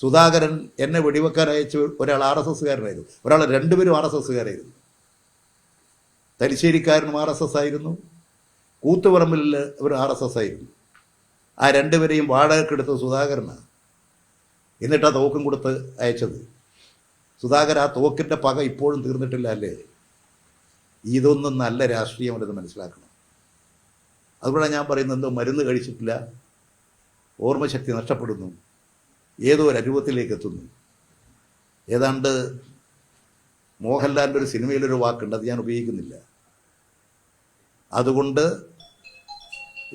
സുധാകരൻ എന്നെ വെടിവെക്കാൻ അയച്ച ഒരാൾ ആർ എസ് എസ്സുകാരനായിരുന്നു. ഒരാൾ രണ്ടുപേരും ആർ എസ് എസ്സുകാരായിരുന്നു. തലശ്ശേരിക്കാരനും ആർ എസ് എസ് ആയിരുന്നു. കൂത്തുപറമ്പിൽ ഒരു ആർ എസ് എസ് ആയിരുന്നു. ആ രണ്ടുപേരെയും വാടകക്കെടുത്ത് സുധാകരനാണ്. എന്നിട്ട് ആ തോക്കും കൊടുത്ത് അയച്ചത്. സുധാകർ ആ തോക്കിന്റെ പക ഇപ്പോഴും തീർന്നിട്ടില്ല അല്ലേ? ഇതൊന്നും നല്ല രാഷ്ട്രീയമല്ലെന്ന് മനസ്സിലാക്കണം. അതുകൊണ്ടാണ് ഞാൻ പറയുന്നത് എന്തോ മരുന്ന് കഴിച്ചിട്ടില്ല. ഓർമ്മശക്തി നഷ്ടപ്പെടുന്നു. ഏതോ ഒരു അനുഭവത്തിലേക്ക് എത്തുന്നു. ഏതാണ്ട് മോഹൻലാലിന്റെ ഒരു സിനിമയിലൊരു വാക്കുണ്ട് അത് ഞാൻ ഉപയോഗിക്കുന്നില്ല. അതുകൊണ്ട്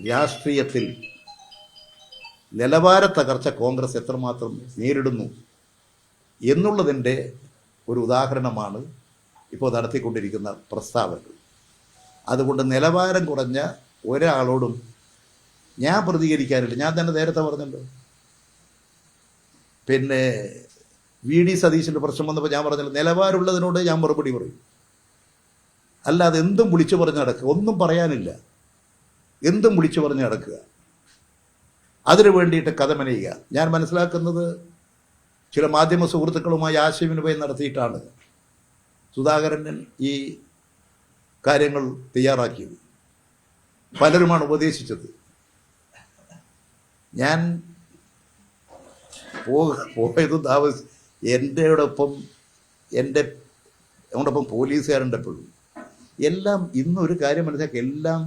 രാഷ്ട്രീയത്തിൽ നിലവാര തകർച്ച കോൺഗ്രസ് എത്രമാത്രം നേരിടുന്നു എന്നുള്ളതിന്റെ ഒരു ഉദാഹരണമാണ് ഇപ്പോൾ നടത്തിക്കൊണ്ടിരിക്കുന്ന പ്രസ്താവനകൾ. അതുകൊണ്ട് നിലവാരം കുറഞ്ഞ ഒരാളോടും ഞാൻ പ്രതികരിക്കാനില്ല. ഞാൻ തന്നെ നേരത്തെ പറഞ്ഞല്ലോ പിന്നെ വി ഡി സതീശന്റെ പ്രശ്നം വന്നപ്പോൾ ഞാൻ പറഞ്ഞല്ലോ നിലവാരമുള്ളതിനോട് ഞാൻ മറുപടി പറയും. അല്ലാതെ എന്തും വിളിച്ചു പറഞ്ഞ് നടക്കുക ഒന്നും പറയാനില്ല. എന്തും വിളിച്ചു പറഞ്ഞ് നടക്കുക. അതിനു വേണ്ടിയിട്ട് കഥ മെനയുക. ഞാൻ മനസ്സിലാക്കുന്നത് ചില മാധ്യമ സുഹൃത്തുക്കളുമായി ആശയവിനിമയം നടത്തിയിട്ടാണ് സുധാകരൻ ഈ കാര്യങ്ങൾ തയ്യാറാക്കിയത്. പലരുമാണ് ഉപദേശിച്ചത്. ഞാൻ പോയത് താമസ് എന്റെ ഒപ്പം എന്റെ അവനോടൊപ്പം പോലീസുകാരുണ്ട് എപ്പോഴും. എല്ലാം ഇന്നൊരു കാര്യം മനസ്സിലാക്കി എല്ലാം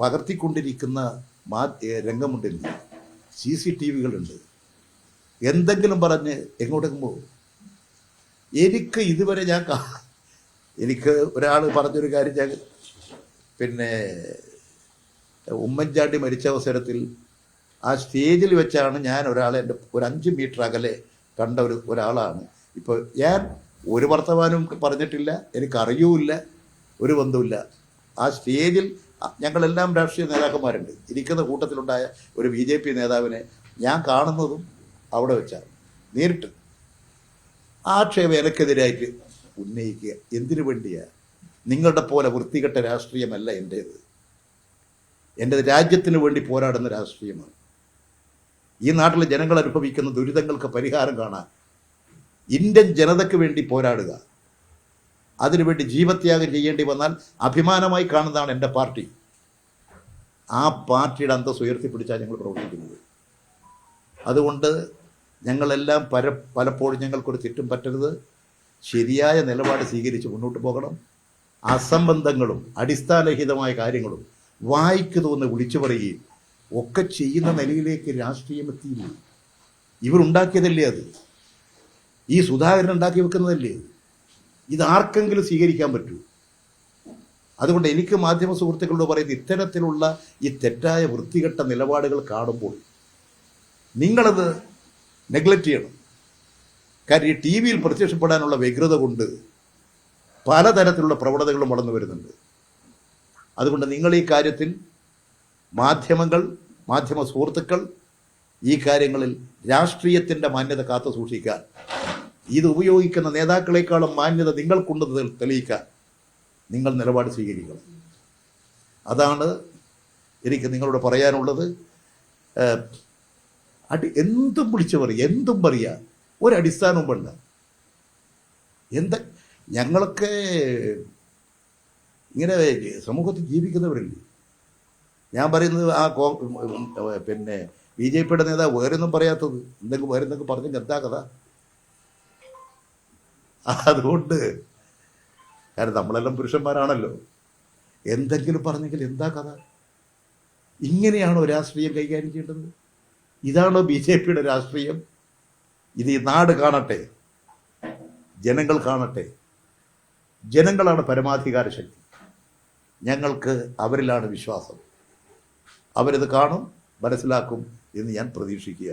പകർത്തിക്കൊണ്ടിരിക്കുന്ന മാ രംഗമുണ്ട്. ഇന്ന് സി സി ടി വികളുണ്ട്. എന്തെങ്കിലും പറഞ്ഞ് എങ്ങോട്ടേക്കും പോകും. എനിക്ക് ഇതുവരെ ഞാൻ എനിക്ക് ഒരാൾ പറഞ്ഞൊരു കാര്യം ഞാൻ പിന്നെ ഉമ്മൻചാണ്ടി മരിച്ച അവസരത്തിൽ ആ സ്റ്റേജിൽ വെച്ചാണ് ഞാൻ ഒരാളെ എന്റെ ഒരു അഞ്ച് മീറ്റർ അകലെ കണ്ട ഒരു ഒരാളാണ്. ഇപ്പോൾ ഞാൻ ഒരു വർത്തമാനവും പറഞ്ഞിട്ടില്ല എനിക്കറിയൂല്ല ഒരു ബന്ധവുമില്ല. ആ സ്റ്റേജിൽ ഞങ്ങളെല്ലാം രാഷ്ട്രീയ നേതാക്കന്മാരുണ്ട്. ഇരിക്കുന്ന കൂട്ടത്തിലുണ്ടായ ഒരു ബി ജെ പി നേതാവിനെ ഞാൻ കാണുന്നതും അവിടെ വെച്ചാണ്. നേരിട്ട് ആക്ഷേപം എനിക്കെതിരായിട്ട് ഉന്നയിക്കുക. എന്തിനു വേണ്ടിയാ? നിങ്ങളുടെ പോലെ വൃത്തികെട്ട രാഷ്ട്രീയമല്ല എന്റേത് എന്റെ രാജ്യത്തിന് വേണ്ടി പോരാടുന്ന രാഷ്ട്രീയമാണ്. ഈ നാട്ടിലെ ജനങ്ങൾ അനുഭവിക്കുന്ന ദുരിതങ്ങൾക്ക് പരിഹാരം കാണാൻ ഇന്ത്യൻ ജനതയ്ക്ക് വേണ്ടി പോരാടുക. അതിനുവേണ്ടി ജീവത്യാഗം ചെയ്യേണ്ടി വന്നാൽ അഭിമാനമായി കാണുന്നതാണ് എന്റെ പാർട്ടി. ആ പാർട്ടിയുടെ അന്തസ് ഉയർത്തിപ്പിടിച്ചാണ് ഞങ്ങൾ പ്രവർത്തിക്കുന്നത്. അതുകൊണ്ട് ഞങ്ങളെല്ലാം പല പലപ്പോഴും ഞങ്ങൾക്കൊരു തെറ്റും പറ്റരുത്. ശരിയായ നിലപാട് സ്വീകരിച്ച് മുന്നോട്ട് പോകണം. അസംബന്ധങ്ങളും അടിസ്ഥാനരഹിതമായ കാര്യങ്ങളും വായിക്കുന്നു തോന്ന് വിളിച്ചു പറയുകയും ഒക്കെ ചെയ്യുന്ന നിലയിലേക്ക് രാഷ്ട്രീയം എത്തിയില്ല? ഇവരുണ്ടാക്കിയതല്ലേ അത്? ഈ സുധാകരൻ ഉണ്ടാക്കി വെക്കുന്നതല്ലേ ഇത് ആർക്കെങ്കിലും സ്വീകരിക്കാൻ പറ്റൂ? അതുകൊണ്ട് എനിക്ക് മാധ്യമ സുഹൃത്തുക്കളോട് പറയുന്നത് ഇത്തരത്തിലുള്ള ഈ തെറ്റായ വൃത്തികെട്ട നിലപാടുകൾ കാണുമ്പോൾ നിങ്ങളത് നെഗ്ലക്റ്റ് ചെയ്യണം. കാര്യം ഈ ടി വിയിൽ പ്രത്യക്ഷപ്പെടാനുള്ള വ്യഗ്രത കൊണ്ട് പലതരത്തിലുള്ള പ്രവണതകളും വളർന്നു വരുന്നുണ്ട്. അതുകൊണ്ട് നിങ്ങൾ ഈ കാര്യത്തിൽ മാധ്യമങ്ങൾ മാധ്യമ സുഹൃത്തുക്കൾ ഈ കാര്യങ്ങളിൽ രാഷ്ട്രീയത്തിന്റെ മാന്യത കാത്തു സൂക്ഷിക്കാൻ ഇത് ഉപയോഗിക്കുന്ന നേതാക്കളെക്കാളും മാന്യത നിങ്ങൾക്കുണ്ടെന്ന് തെളിയിക്കാൻ നിങ്ങൾ നിലപാട് സ്വീകരിക്കണം. അതാണ് എനിക്ക് നിങ്ങളോട് പറയാനുള്ളത്. അടി എന്തും വിളിച്ചു പറയുക എന്തും പറയുക ഒരടിസ്ഥാനവും വേണ്ട എന്ത ഞങ്ങളൊക്കെ ഇങ്ങനെ സമൂഹത്തിൽ ജീവിക്കുന്നവരല്ലേ? ഞാൻ പറയുന്നത് ആ കോ പിന്നെ ബി ജെ പിയുടെ നേതാവ് വേറൊന്നും പറയാത്തത്. എന്തെങ്കിലും വേറെ എന്തെങ്കിലും എന്താ കഥ. അതുകൊണ്ട് കാരണം നമ്മളെല്ലാം പുരുഷന്മാരാണല്ലോ. എന്തെങ്കിലും പറഞ്ഞെങ്കിൽ എന്താ കഥ? ഇങ്ങനെയാണോ രാഷ്ട്രീയം കൈകാര്യം ചെയ്യേണ്ടത്? ഇതാണോ ബി ജെ പിയുടെ രാഷ്ട്രീയം? ഇത് ഈ നാട് കാണട്ടെ. ജനങ്ങൾ കാണട്ടെ. ജനങ്ങളാണ് പരമാധികാര ശക്തി ഞങ്ങൾക്ക് അവരിലാണ് വിശ്വാസം. അവരിത് കാണും മനസ്സിലാക്കും എന്ന് ഞാൻ പ്രതീക്ഷിക്കുക